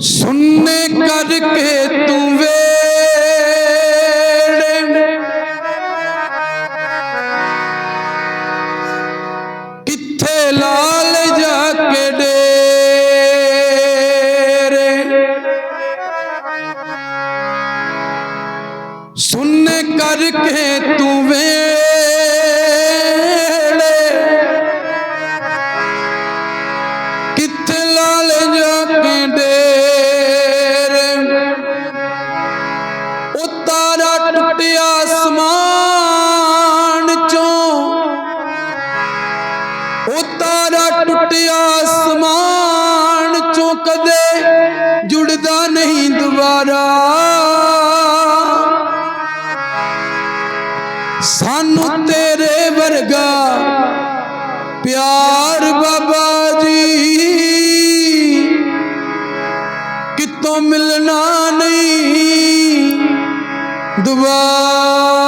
ਸੁਣਨੇ ਕਰਕੇ ਤੂੰ ਵੇੜੇ ਕਿੱਥੇ ਲਾਲ ਜਾ ਕੇ ਡੇਰੇ। ਸੁਣਨੇ ਕਰਕੇ ਤਾਰਾ ਟੁੱਟਿਆ ਅਸਮਾਨ ਚੋਂ। ਉਹ ਤਾਰਾ ਟੁੱਟਿਆ ਅਸਮਾਨ ਚੋਂ ਕਦੇ ਜੁੜਦਾ ਨਹੀਂ ਦੁਬਾਰਾ। ਸਾਨੂੰ ਤੇਰੇ ਵਰਗਾ ਪਿਆਰ ਬਾਬਾ ਜੀ ਕਿਤੋਂ ਮਿਲਣਾ ਨਹੀਂ। 杜瓦。